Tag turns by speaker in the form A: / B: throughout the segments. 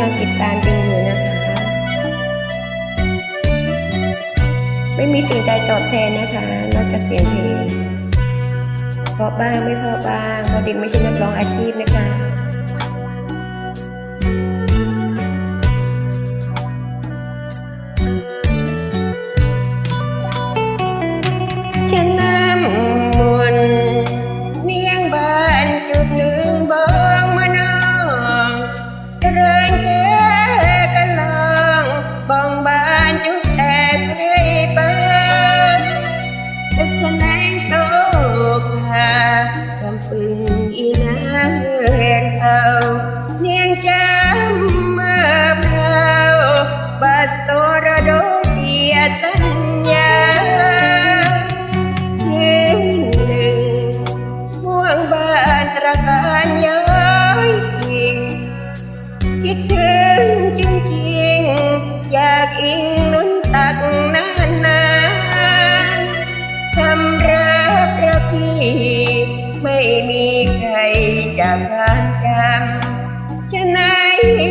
A: ยังติดตามกันอยู่นะคะ ไม่มีสิ่งใดตอบแทนนะคะนอกจากเสียงเพลงเพราะบ้างไม่เพราะบ้างเพราะดินไม่ใช่นักร้องอาชีพนะคะ คากำปึงอีนาเฮือนเอาเนียงจำมาเพราวบาสโตระโดเดียสัญญายืนหนึ่งห่วงบ้านตระกา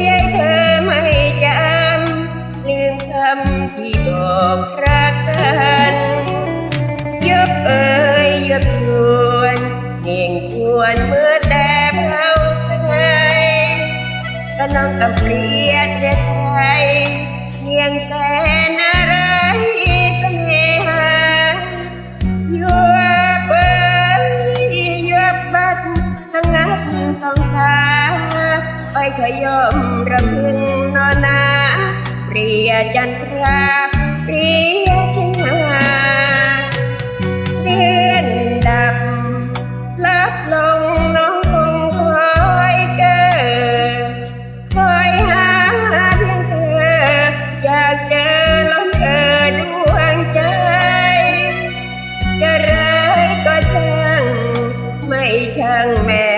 A: ให้เธอไม่จำลืมคำที่บอกรักกันยบเอ่ยยบยวนเงียงชวนเมื่อแต่เผาสงายก็น้องกำเปรียดเด็ดไทยเงียงแสนอะไรเสน่หายัวเปิดยัวบัดสงัดสองขา ไปชยมรำพึงนอนนาเปรียจันทราเปรียชิงหาเดือนดับลับลงน้องคงคอยเกิดคอยหาเพียงเธออยากเจอล้นเออดวงใจจะร้ายก็ช่างไม่ช่างแม้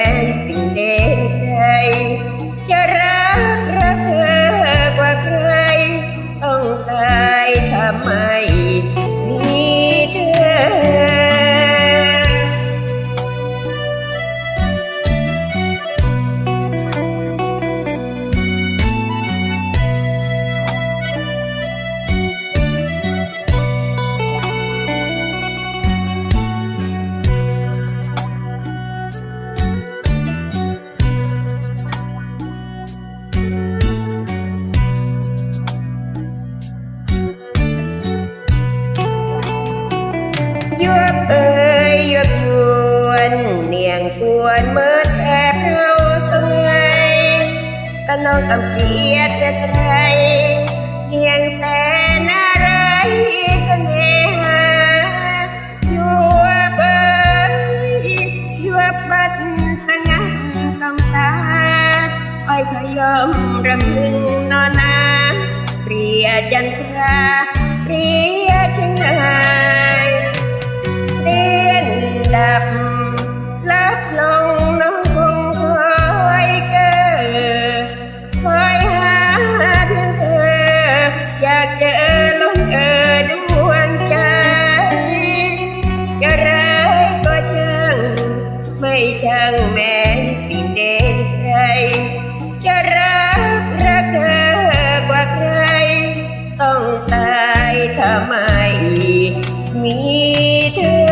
A: ยงชวนเมื่อแทบเราสงัยก็น้องกำเปียดเด็ดไรเนียงแสนอะไรเสน่หายวบเอ่ยยวบัดสงัดสงสาอ้อยชยอมรำพึงนอนนาเปรียจันทราเปรี ช่างแม้สิเด่นใจจะรักรักเธอกว่าใคร ต้องตายทำไมมีเธอ